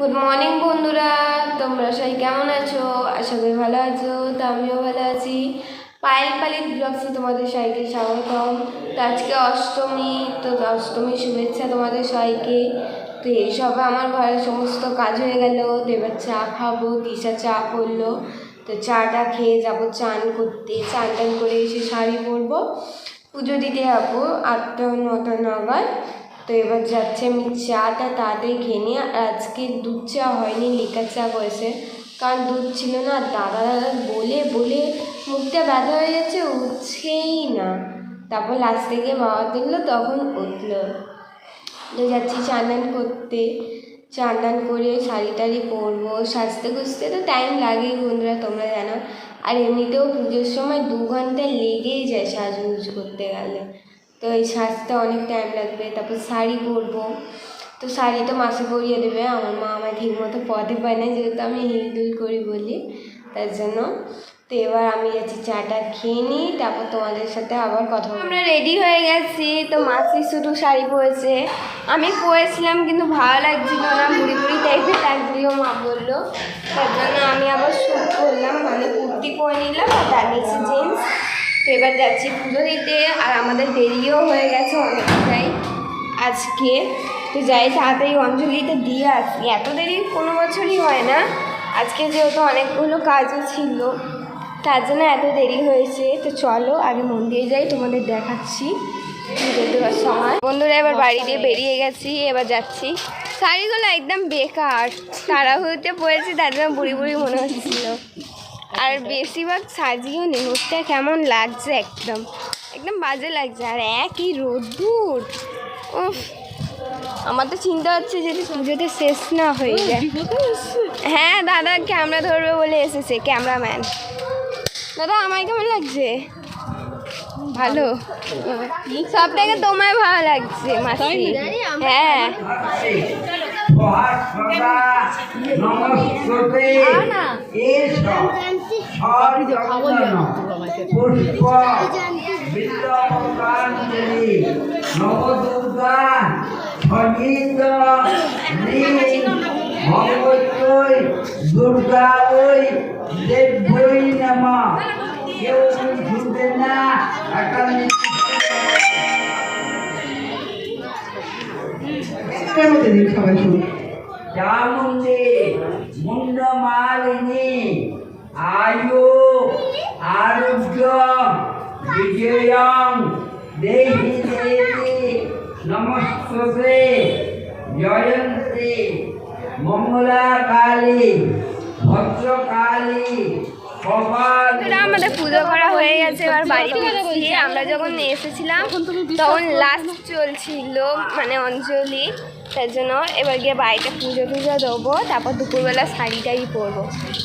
Good morning বন্ধুরা। তোমরা সবাই কেমন আছো? আশা করি ভালো আছো, তো আমিও ভালো আছি। পায়েল পালিত ব্লগসে তোমাদের সবাইকে স্বাগতম। তো আজকে অষ্টমী, তো অষ্টমীর শুভেচ্ছা তোমাদের সবাইকে। তো এইসব আমার ঘরের সমস্ত কাজ হয়ে গেল। তো এবার চা খাব দিশা চা করল। তো চাটা খেয়ে যাব, চান করতে। চান টান করে এসে শাড়ি পরবো। পুজো দিতে যাব আটটা নটা নাগাদ। তো এবার যাচ্ছে আমি চাটা তাড়াতাড়ি খেয়ে নিই আর আজকে দুধ চা হয়নি, লিকার চা করেছে কারণ দুধ ছিল না, দাদা দাদা বলে বলে মুখটা ব্যথা হয়ে যাচ্ছে, উঠছেই না। তারপর লাস্টে থেকে বাবা তুললো তখন উঠল। তো যাচ্ছি চান টান করতে। চান টান করে শাড়ি টাড়ি পরবো সাজতে গুজতে তো টাইম লাগেই বন্ধুরা, তোমরা জানো। আর এমনিতেও পুজোর সময় দু ঘণ্টা লেগেই যায় সাজগুজ করতে গেলে। তো এই সাজতে অনেক টাইম লাগবে, তারপর শাড়ি পরবো। তো শাড়ি তো মাসে পরিয়ে দেবে, আমার মা আমায় ঠিক মতো পরাতে পারে না, যেহেতু আমি হিলদুল করি বলি, তার জন্য। তো এবার আমি যাচ্ছি চাটা খেয়ে নিই, তারপর তোমাদের সাথে আবার কথা। আমরা রেডি হয়ে গেছি, তো মাসি শুধু শাড়ি পরেছে। আমি পরেছিলাম, কিন্তু ভালো লাগছিল না, বুড়ি বুড়ি টাইপের লাগছিল, মা বলল। তার জন্য আমি আবার শ্যুট করলাম মানে কুর্তি পরে নিলাম, আর তার নিচে জিন্স এবার যাচ্ছি পুজো দিতে, আর আমাদের দেরিও হয়ে গেছে অনেকটাই আজকে। তো যাই, তাড়াতাড়ি অঞ্জলিতে দিয়ে আসি। এত দেরি কোনো বছরই হয় না। আজকে যেহেতু অনেকগুলো কাজও ছিল, তার জন্য এত দেরি হয়েছে। তো চলো আগে মন্দিরে যাই, তোমাদের দেখাচ্ছি। পুজো দেওয়ার সময়। বন্ধুরা, এবার বাড়ি দিয়ে বেরিয়ে গেছি, এবার যাচ্ছি। শাড়িগুলো একদম বেকার। তাড়াহুড়োতে পড়েছি, তার জন্য বুড়ি বুড়ি মনে হচ্ছিল। আর বেশিরভাগ সাজিয়েও নেই মুখটা কেমন লাগছে একদম। একদম বাজে লাগছে আর একই রোদ্দুর উফ আমার তো চিন্তা হচ্ছে যদি পুজোতে শেষ না হয়ে যায়। হ্যাঁ দাদা ক্যামেরা ধরবে বলে এসেছে ক্যামেরাম্যান। দাদা আমায় কেমন লাগছে? ভালো। সব থেকে তোমায় ভালো লাগছে মাসি। হ্যাঁ। পুষ্প বিল্লপকাঞ্জলি নবদুর্গা সংগীত ভগবতৈ দুর্গাঐ দেব্যই নম। কেউ শুনবে না একটা সবাই শুনুন চামুণ্ডে মুন্ডমালিনী আয়ু আরোগ্য বিজয়ং দেহি দেবী নমস্তে জয়ন্তী মঙ্গলা কালী ভদ্রকালী আমাদের পুজো করা হয়ে গেছে এবার বাড়ি ফিরছি আমরা যখন এসেছিলাম তখন লাস্ট চলছিল মানে অঞ্জলি। তার জন্য এবার গিয়ে বাড়িতে পুজো টুজো দেবো তারপর দুপুরবেলা শাড়িটাই পরবো।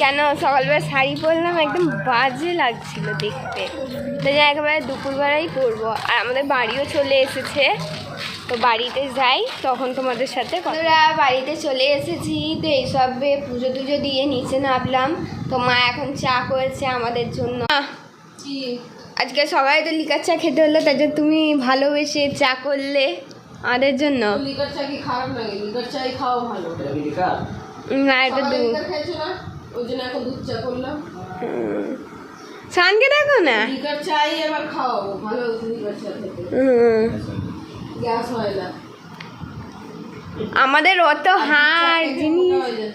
কেন সকালবেলা শাড়ি পরলাম একদম বাজে লাগছিল দেখতে। তাই জন্য একেবারে দুপুরবেলাই পরবো। আর আমাদের বাড়িও চলে এসেছে। তো বাড়িতে যাই তখন তোমাদের সাথে বন্ধুরা বাড়িতে চলে এসেছি। তো এইসবে পুজো টুজো দিয়ে নিচে নামলাম। তো মা এখন চা করেছে আমাদের জন্য। আজকে সবাই তো লিকার চা খেতে হলো তার জন্য তুমি ভালোবেসে চা করলে। আমাদের জন্য। লিকার চা কি খারাপ লাগে? লিকার চাই খাওয়া ভালো। না এটা সকালে দু লিকার খেয়েছো না? ওই জন্য এখন দুধ চা করলাম। সানকে দেখো না। লিকার চাই এবার খাওয়াবো। ভালো লিকার চা খেতে। হুম। গ্যাস হয় না। আমাদের অত হার জিনিস যায়।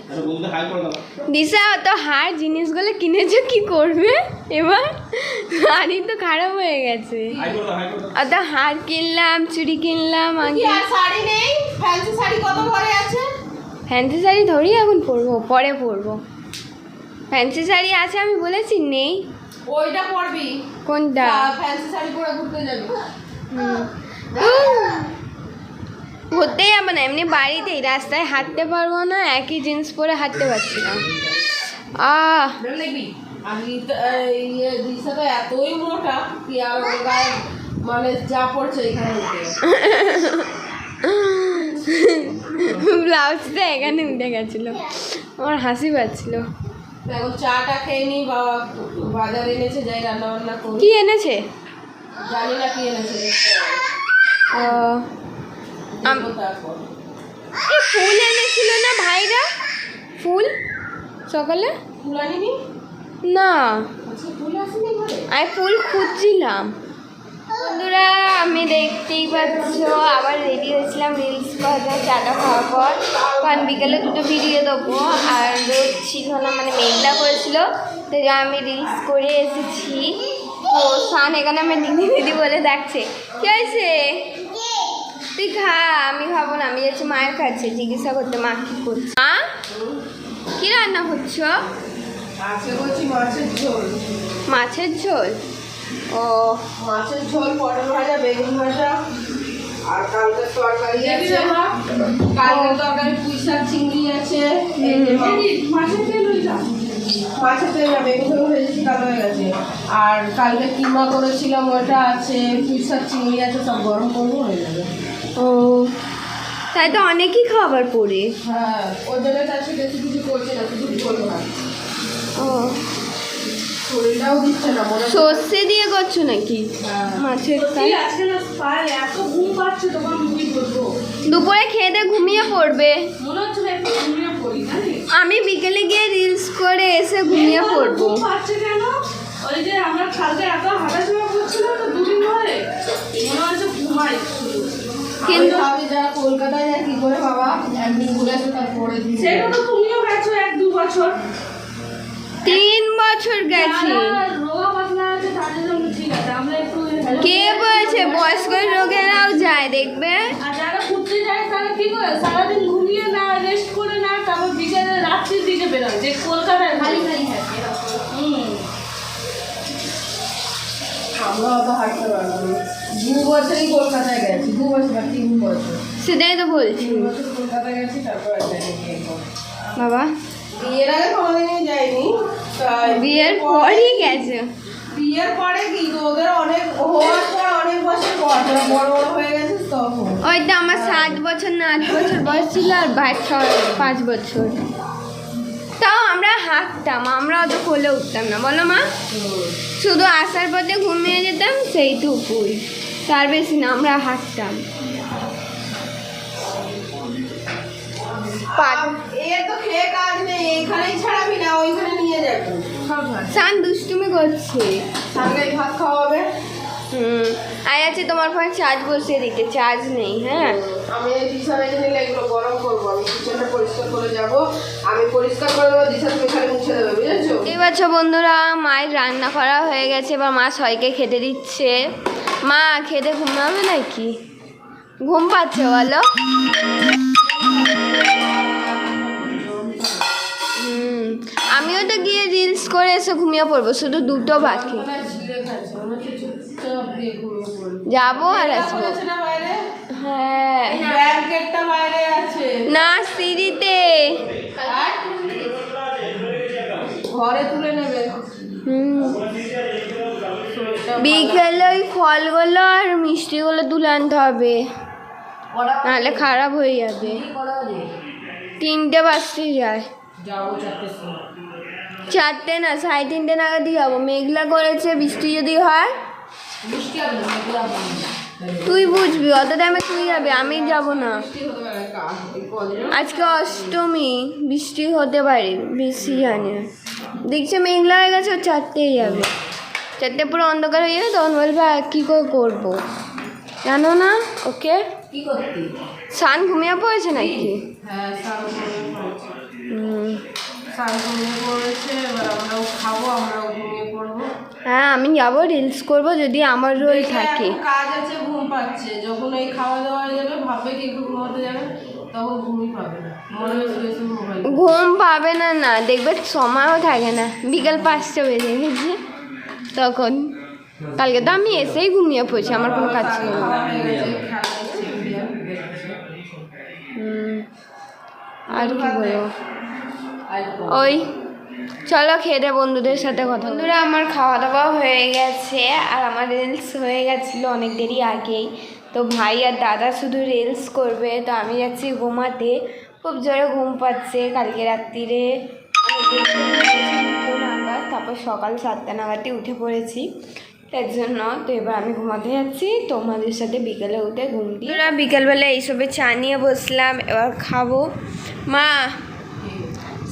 দিশা অত হার জিনিসগুলো কিনেছো কি করবে? এবার শাড়ি তো খারাপ হয়ে গেছে। অত হার কিনলাম চুড়ি কিনলাম ফ্যান্সি শাড়ি ধরি এখন পরবো পরে পরবো। ফ্যান্সি শাড়ি আছে আমি বলেছি নেই। ওইটা পরবি। কোনটা? ফ্যান্সি শাড়ি পরে ঘুরতে যাবি। ঘুরতে যাব না এমনি বাড়িতেই রাস্তায় হাঁটতে পারব না একই জিন্স পরে হাঁটতে পারছি না। আহ। দিশা তো এতই মোটা কি আর গায়ে মানে যা পড়ছে এখানে ব্লাউজটা এখানে উঠে গেছিল আমার হাসি পাচ্ছিল। এখন চাটা খেয়ে নি বাবা বাজার এনেছে যাই রান্না বান্না করি। কি এনেছে? জানি না কি এনেছে। ও, আম- দেখব তারপর এ ফুল এনেছিল না ভাইরা? ফুল? সকালে? না। আচ্ছা ফুল আমি ফুল খুঁজছিলাম। বন্ধুরা আমি দেখতেই পাচ্ছ আবার রেডি হয়েছিলাম রিলস করার চাটা খাওয়ার পর। কারণ বিকেলে দুটো ভিডিও দেবো। আর রোদ ছিল না মানে মেঘলা করেছিল তো আমি রিলস করে এসেছি। তো সান এখানে আমি দিদি দিদি বলে ডাকছে। কি হয়েছে? তুই খা আমি খাব না আমি যাচ্ছি মায়ের কাছে জিজ্ঞাসা করতে মা কী করছে। মা কী রান্না করছ আজকে মাছের ঝোল। মাছের ঝোল? ও। মাছের ঝোল পটল ভাজা বেগুন ভাজা আর কালকের তরকারি আছে। কালকের তরকারি পুঁই শাক চিংড়ি আছে। মাছের তেল মাছের তেল না বেগুন ঝোল ভেজেছি কালো হয়ে গেছে। আর কালকে কিমা করেছিলাম ওটা আছে পুঁই শাক চিংড়ি আছে সব গরম করব হয়ে যাবে। ও তাই তো অনেকই খাবার পড়ে। হ্যাঁ ওর জন্য তার সাথে কিছু করছে না শুধু ঝোল ভাত। ও। সর্ষে দিয়ে করছ নাকি? হ্যাঁ। মাছের দুপুরে খেয়ে দিয়ে ঘুমিয়ে পড়বে। আমি বিকেলে গিয়ে রিলস করে এসে ঘুমিয়ে পড়ব। ওই যে আমরা কালকে এত হাঁটাচলা করছিল তো দুদিন ধরে। মনে হচ্ছে ঘুমাই। কিন্তু- আমি যারা কলকাতায় যায় কি করে বাবা একদিন ঘুরে আসে তারপরে সেটা তো তুমিও গেছো এক দু বছর। তিন বছর গেছি। কে বলছে? বয়স্ক লোকেরাও যায় দেখবে। আর যারা ঘুরতে যায় তারা কি করে? সারাদিন ঘুমিয়ে না রেস্ট করে না তারপর বিকেলে রাত্রির দিকে বেরোয়। যে কলকাতায় খালি খালি থাকে আমরা অত হাঁটতে পারব না। দু বছরই কলকাতায় গেছি। দু বছর বা তিন বছর সেটাই তো বলছি। তিন বছর কলকাতায় গেছি তারপর বাবা। বিয়ের আগে কোনোদিনই যাইনি। বিয়ের পরই গেছে। বিয়ের পরে কি? তো ওদের অনেক হওয়ার পর অনেক বছর পর বড় বড় হয়ে গেছিস তখন ওই তো আমার সাত বছর না আট বছর বয়স ছিল আর বাইক ছয় পাঁচ বছর। তাও আমরা হাঁটতাম আমরা অত কোলে উঠতাম না। বলো মা। শুধু আসার পথে ঘুমিয়ে যেতাম সেইটুকুই। তার বেশি না আমরা হাঁটতাম। পা- এ তো খেয়ে কাজ নেই এইখানেই ছাড়াবি না ওইখানে নিয়ে যাবি। সব ভাত সান দুষ্টুমি করছে। ভাত খাওয়াবে। হুম আর আছে তোমার ফোনে চার্জ বসিয়ে দিতে চার্জ নেই হ্যাঁ? আমি দিশা বেঁধে নিলে এগুলো গরম করব আমি কিচেনটা পরিষ্কার করে যাব। আমি পরিষ্কার করে দেবো দিশা তুমি খালি মুছে দেবে বুঝেছ? এবার ছো বন্ধুরা মায়ের রান্না করা হয়ে গেছে এবার মা সবাইকে খেতে দিচ্ছে। মা, খেতে ঘুমাবে নাকি? ঘুম পাচ্ছে বলো। আমিও তো গিয়ে রিলস করে এসে ঘুমিয়ে পড়ব, শুধু দুটো বাকি। যাব আর আসব। হ্যাঁ। না, সিঁড়িতে। ঘরে তুলে নেবে। বিকেলে ওই ফলগুলো আর মিষ্টিগুলো তুলে আনতে হবে। নাহলে খারাপ হয়ে যাবে। তিনটে বাজতে যায়। চারটে না, সাড়ে তিনটে নাগাদই যাব। মেঘলা করেছে, বৃষ্টি যদি হয় বৃষ্টি। তুই বুঝবি, অত টাইমে তুই যাবি, আমি যাব না। বৃষ্টি আজকে অষ্টমী, বৃষ্টি হতে পারে, বেশি জানি দেখছে মেঘলা হয়ে গেছে চারটেই যাবে। চারটে পুরো অন্ধকার হয়ে যাবে তখন বলবে কী করে করব? জানো না? ওকে? সান ঘুমিয়ে পড়েছে নাকি? হ্যাঁ হ্যাঁ আমি যাব রিলস করব যদি আমার রোল থাকে। কাজ আছে ঘুম পাচ্ছে। যখন এই খাওয়া দাওয়া যাবে ভাববে কি একটু ঘুমাতে যাবে তখন ঘুমই পাবে না। হয় মোবাইল। ঘুম পাবে না না। দেখবে সময়ও থাকে না। বিকাল পাঁচটা বেজে গেছে। তখন কালকে তো আমি এসেই ঘুমিয়ে পড়ছি, আমার কোনো কাজ ছিল না। আর কি বলব? ওই, চলো খেয়ে দে বন্ধুদের সাথে কথা বন্ধুরা, আমার খাওয়া দাওয়া হয়ে গেছে, আর আমার রিলস হয়ে গেছিল অনেক দেরি আগেই। তো ভাই আর দাদা শুধু রিলস করবে, তো আমি যাচ্ছি ঘুমাতে। খুব জোরে ঘুম পাচ্ছে কালকে রাত্রিরে। তারপর সকাল সাতটা নাগাদই উঠে পড়েছি। তার জন্য তো এবার আমি ঘুমাতে যাচ্ছি। তোমাদের সাথে বিকেলে উঠে ঘুম দিই বিকেলবেলা এইসবে চা নিয়ে বসলাম এবার খাব। মা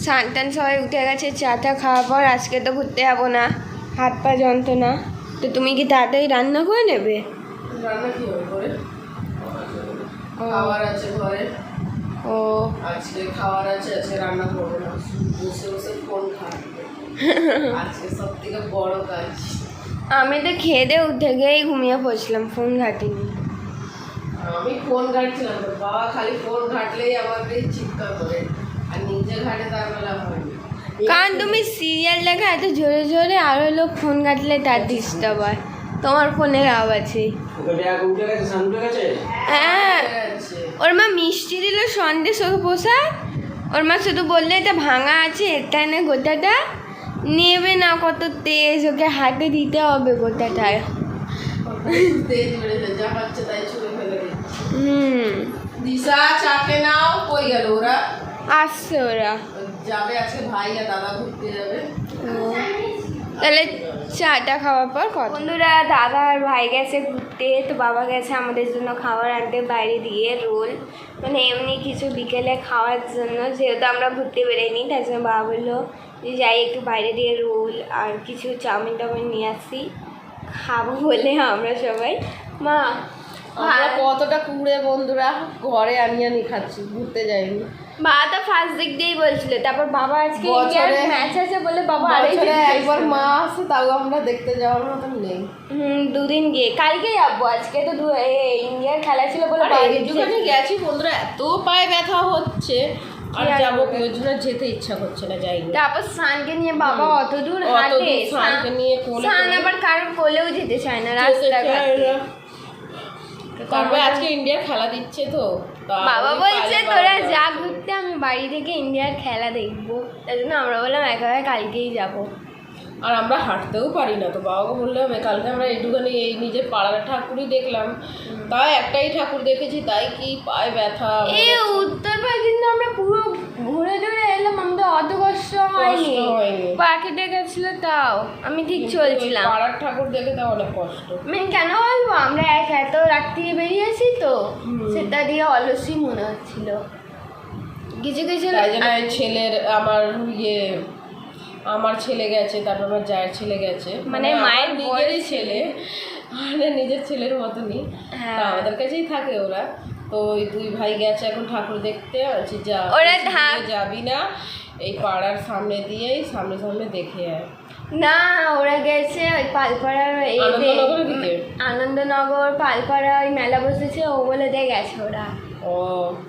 সানটান সবাই উঠে গেছে চাটা খাওয়ার পর আজকে তো ঘুরতে যাব না। হাত পা যন্ত্রণা। তো তুমি কি তাড়াতাড়ি রান্না করে নেবে? রান্না কি করে খাবার আছে ঘরে। ও। আজকে খাবার আছে আজকে রান্না করব না। বসে বসে ফোন খাবে আজকে সব বড় কাজ। আমি তো খেয়ে দিয়ে উঠে গিয়েই ঘুমিয়ে পড়ছিলাম ফোন ঘাটিনি। আমি ফোন ঘাটছিলাম। বাবা খালি ফোন ঘাটলেই আমাকে চিৎকার করে আর নিজে ঘাটে তার বেলা হয়নি। কারণ তুমি সিরিয়াল দেখা এত জোরে জোরে আরও লোক ফোন ঘাটলে তার ডিস্টার্ব হয়। তোমার ফোনের আওয়াজে হ্যাঁ ওর মা মিষ্টি দিল সন্দেশ ওকে পোষায় ওর মা শুধু বললে এটা ভাঙা আছে এটা না গোটাটা। নেবে না কত তেজ ওকে হাতে দিতে হবে দিচ্ছে হুম। দিশা চাকে নাও কই গেল ওরা? আসছে ওরা। যাবে আজকে ভাই আর দাদা ঘুরতে যাবে। তাহলে চাটা খাওয়ার পর কথা। বন্ধুরা দাদা আর ভাই গেছে ঘুরতে তো বাবা গেছে আমাদের জন্য খাবার আনতে বাইরে দিয়ে রোল। মানে এমনি কিছু বিকেলে খাওয়ার জন্য যেহেতু আমরা ঘুরতে বেরোয়নি তার জন্য বাবা বলল যে যাই একটু বাইরে দিয়ে রোল আর কিছু চাউমিন টাউমিন নিয়ে আসি খাব বলে আমরা সবাই। মা আমরা কতটা কুড়ে বন্ধুরা ঘরে আনিয়ে আনি খাচ্ছি ঘুরতে যাইনি। বাবা তো ফার্স্ট দিক দিয়েই বলছিল তারপর বাবা আজকে ইন্ডিয়ার ম্যাচ আছে বলে বাবা আড়াই একবার মা আসে তাও আমরা দেখতে যাওয়ার মতন নেই। হুম দুদিন গিয়ে। কালকে যাব আজকে তো ইন্ডিয়ার খেলা ছিল বলে বাইরে গেছি বন্ধুরা এত পায়ে ব্যথা হচ্ছে। আর যাব ওই জন্য যেতে ইচ্ছা করছে না যাই তারপর সানকে নিয়ে বাবা অত দূর হাঁটে সানকে নিয়ে কোলে সান আবার কারোর কোলেও যেতে চায় না রাস্তাঘাটে। তারপরে আজকে ইন্ডিয়ার খেলা দিচ্ছে তো। বাবা বলছে তোরা যা ঘুরতে আমি বাড়ি থেকে ইন্ডিয়ার খেলা দেখব। তাই জন্য আমরা বললাম একেবারে কালকেই যাব। আর আমরা হাঁটতেও পারি না। তো বাবাকে বললে হবে কালকে আমরা একটুখানি এই নিজের পাড়ার ঠাকুরই দেখলাম। তাও একটাই ঠাকুর দেখেছি তাই কি পায়ে ব্যথা এই উত্তরপাড়া কিন্তু আমরা পুরো ঘুরে ঘুরে এলাম আমাদের অত কষ্ট হয়নি। পার্কেটে গেছিল তাও আমি ঠিক চলছিলাম। পাড়ার ঠাকুর দেখে তাও অনেক কষ্ট। আমি কেন বলব আমরা এক এত রাত থেকে বেরিয়েছি তো সেটা দিয়ে অলসই মনে হচ্ছিল। কিছু কিছু তাই ছেলের আমার ইয়ে আমার ছেলে গেছে তারপর আমার জায়ের ছেলে গেছে। মানে মায়ের নিজেরই ছেলে। মানে নিজের ছেলের মতনই। হ্যাঁ। তা আমাদের কাছেই থাকে ওরা। তো ওই দুই ভাই গেছে এখন ঠাকুর দেখতে। বলছি যা ওরা যাবি না। এই পাড়ার সামনে দিয়েই সামনে সামনে দেখে আয়। না ওরা গেছে ওই পালপাড়ার? আনন্দনগর পালপাড়া ওই মেলা বসেছে ও বলে দিয়ে গেছে ওরা। ও।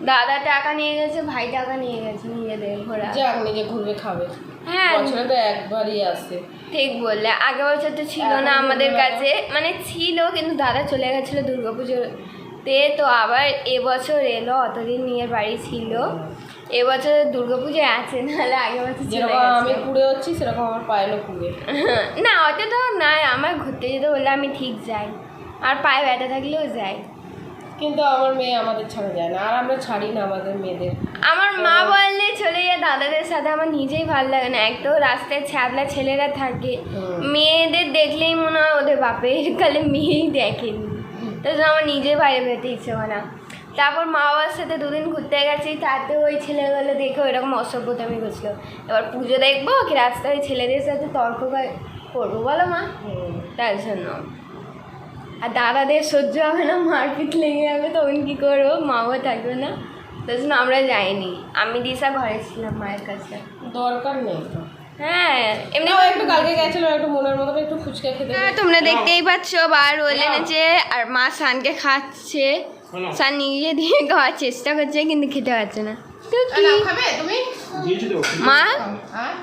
দাদা টাকা নিয়ে গেছে ভাই টাকা নিয়ে গেছে নিজেদের ঘোরা। যাক নিজে ঘুরবে খাবে। হ্যাঁ। বছরে তো একবারই আসে। ঠিক বললে আগের বছর তো ছিল না আমাদের কাছে। মানে ছিল কিন্তু দাদা চলে গেছিল দুর্গাপুজোর তে তো আবার এবছর এলো অতদিন নিয়ে বাড়ি ছিল। এবছর দুর্গাপুজোয় আছে নাহলে আগের বছর যেরকম আমি কুড়ে হচ্ছি সেরকম আমার পায়েলও কুড়ে না অত তো নাই আমার ঘুরতে যেতে বললে আমি ঠিক যাই। আর পায়ে ব্যথা থাকলেও যাই। কিন্তু আমার মেয়ে আমাদের ছাড়া যায় না আর আমরা ছাড়ি না আমাদের মেয়েদের। আমার মা বললে চলে যায় দাদাদের সাথে আমার নিজেই ভালো লাগে না এক তো রাস্তায় ছ্যাবলা ছেলেরা থাকে মেয়েদের দেখলেই মনে হয় ওদের বাপের কালে মেয়েই দেখেনি। তাই জন্য আমার নিজের বাইরে বেরোতে ইচ্ছে হয় না। তারপর মা বাবার সাথে দুদিন ঘুরতে গেছি তাতে ওই ছেলেগুলো দেখে ওইরকম অসভ্যতামি করছিল। এবার পুজো দেখব কি রাস্তায় ওই ছেলেদের সাথে তর্ক করব বলো মা? তার জন্য। আর দাদাদের সহ্য হবে না মারপিট লেগে যাবে তখন কী করব? মাও থাকবে না। তার জন্য আমরা যাইনি। আমি দিশা ঘরে ছিলাম মায়ের কাছে। দরকার নেই তো। হ্যাঁ এমনি একটু কালকে গেছিল একটু মনের মতো একটু ফুচকা খেতে হ্যাঁ, তোমরা দেখতেই পাচ্ছ বা রোল এনেছে আর মা সানকে খাচ্ছে। সান নিজে দিয়ে খাওয়ার চেষ্টা করছে কিন্তু খেতে পারছে না। মা? হ্যাঁ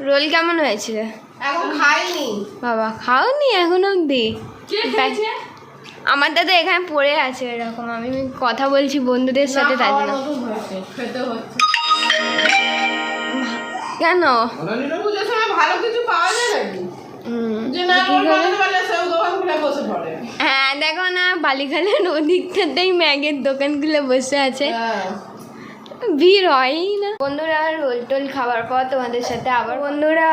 রোল কেমন হয়েছিল এখন খাইনি। বাবা খাওনি এখন অবধি আমার দাদা এখানে পড়ে আছে এরকম আমি কথা বলছি বন্ধুদের সাথে তাই জন্য কেন? ভালো কিছু পাওয়া যায় দোকান খুলে হ্যাঁ দেখো না বালিখালের ওদিকটাতেই ম্যাগের দোকানগুলো বসে আছে। হ্যাঁ। ভিড় হয়ই না? বন্ধুরা রোল টোল খাবার পর তোমাদের সাথে আবার। বন্ধুরা,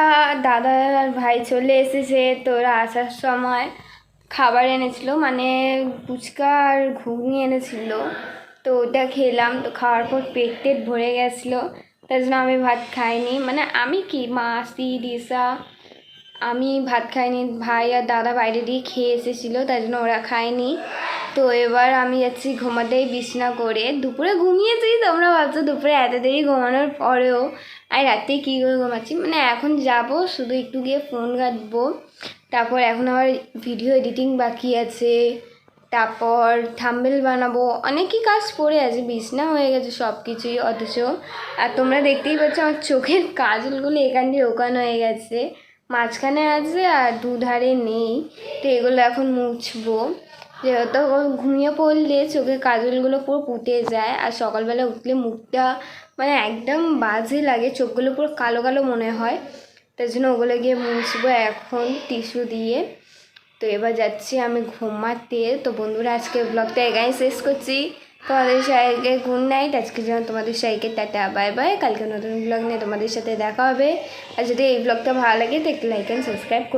দাদা আর ভাই চলে এসেছে, তোরা আসার সময় খাবার এনেছিল মানে ফুচকা আর ঘুগনি এনেছিল। তো ওটা খেলাম, তো খাওয়ার পর পেট টেট ভরে গেছিল। তাই জন্য আমি ভাত খাইনি। মানে আমি কি, মাসি, দিশা, আমি ভাত খাইনি, ভাই আর দাদা বাইরে দিয়ে খেয়ে এসেছিল তাই জন্য ওরা খায়নি। তো এবার আমি যাচ্ছি ঘুমাতেই বিছনা করে। দুপুরে ঘুমিয়েছি তোমরা ভাবছ, দুপুরে এত দেরি ঘুমানোর পরেও। আর রাতে কী করে ঘুমাচ্ছি? মানে এখন যাব, শুধু একটু গিয়ে ফোন ঘাটবো। তারপর এখন আমার ভিডিও এডিটিং বাকি আছে। তারপর থাম্বেল বানাবো। অনেকই কাজ পড়ে আছে, বিছনা হয়ে গেছে সব কিছুই অথচ। আর তোমরা দেখতেই পাচ্ছ আমার চোখের কাজলগুলো এখান দিয়ে ওখান হয়ে গেছে। মাঝখানে আছে আর দুধারে নেই। তো এগুলো এখন মুছবো। যেহেতু ঘুমিয়ে পড়লে চোখের কাজলগুলো পুরো পুঁতে যায় আর সকালবেলা উঠলে মুখটা মানে একদম বাজে লাগে, চোখগুলো পুরো কালো কালো মনে হয়। তার জন্য ওগুলো গিয়ে মুছবো এখন, টিস্যু দিয়ে। তো এবার যাচ্ছি আমি ঘুমাতে। তো বন্ধুরা, আজকে ব্লগটা এখানেই শেষ করছি। তোমাদের সবাইকে গুড নাইট। আজকে যেন তোমাদের সবাইকে টাটা, বাই বাই। কালকে নতুন ব্লগ নিয়ে তোমাদের সাথে দেখা হবে। আর যদি এই ব্লগটা ভালো লাগে, তো একটু লাইক অ্যান্ড সাবস্ক্রাইব করে